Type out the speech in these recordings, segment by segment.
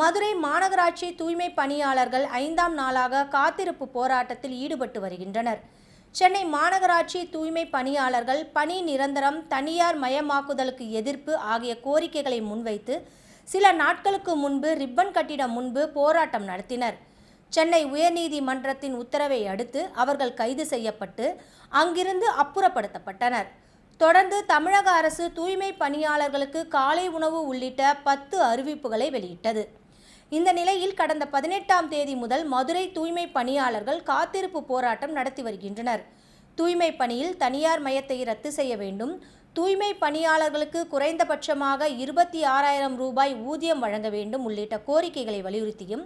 மதுரை மாநகராட்சி தூய்மை பணியாளர்கள் ஐந்தாம் நாளாக காத்திருப்பு போராட்டத்தில் ஈடுபட்டு வருகின்றனர். சென்னை மாநகராட்சி தூய்மை பணியாளர்கள் பணி நிரந்தரம் தனியார் மயமாக்குதலுக்கு எதிர்ப்பு ஆகிய கோரிக்கைகளை முன்வைத்து சில நாட்களுக்கு முன்பு ரிப்பன் கட்டிடம் முன்பு போராட்டம் நடத்தினர். சென்னை உயர்நீதிமன்றத்தின் உத்தரவை அடுத்து அவர்கள் கைது செய்யப்பட்டு அங்கிருந்து அப்புறப்படுத்தப்பட்டனர். தொடர்ந்து தமிழக அரசு தூய்மை பணியாளர்களுக்கு காலை உணவு உள்ளிட்ட பத்து அறிவிப்புகளை வெளியிட்டது. இந்த நிலையில் கடந்த பதினெட்டாம் தேதி முதல் மதுரை தூய்மை பணியாளர்கள் காத்திருப்பு போராட்டம் நடத்தி வருகின்றனர். தூய்மை பணியில் தனியார் மையத்தை ரத்து செய்ய வேண்டும். தூய்மை பணியாளர்களுக்கு குறைந்தபட்சமாக இருபத்தி ஆறாயிரம் ரூபாய் ஊதியம் வழங்க வேண்டும் உள்ளிட்ட கோரிக்கைகளை வலியுறுத்தியும்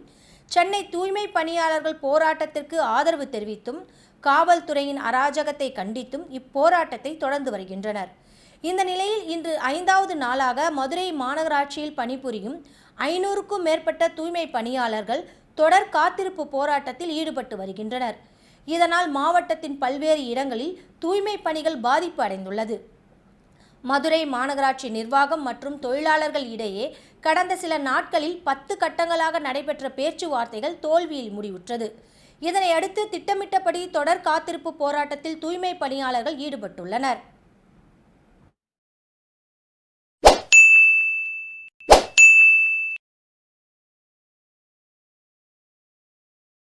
சென்னை தூய்மை பணியாளர்கள் போராட்டத்திற்கு ஆதரவு தெரிவித்தும் காவல்துறையின் அராஜகத்தை கண்டித்தும் இப்போராட்டத்தை தொடர்ந்து வருகின்றனர். இந்த நிலையில் இன்று ஐந்தாவது நாளாக மதுரை மாநகராட்சியில் பணிபுரியும் ஐநூறுக்கும் மேற்பட்ட தூய்மை பணியாளர்கள் தொடர் காத்திருப்பு போராட்டத்தில் ஈடுபட்டு வருகின்றனர். இதனால் மாவட்டத்தின் பல்வேறு இடங்களில் தூய்மை பணிகள் பாதிப்பு அடைந்துள்ளது. மதுரை மாநகராட்சி நிர்வாகம் மற்றும் தொழிலாளர்கள் இடையே கடந்த சில நாட்களில் பத்து கட்டங்களாக நடைபெற்ற பேச்சுவார்த்தைகள் தோல்வியில் முடிவுற்றது. இதனை அடுத்து திட்டமிட்டபடி தொடர் காத்திருப்பு போராட்டத்தில் தூய்மை பணியாளர்கள் ஈடுபட்டுள்ளனர்.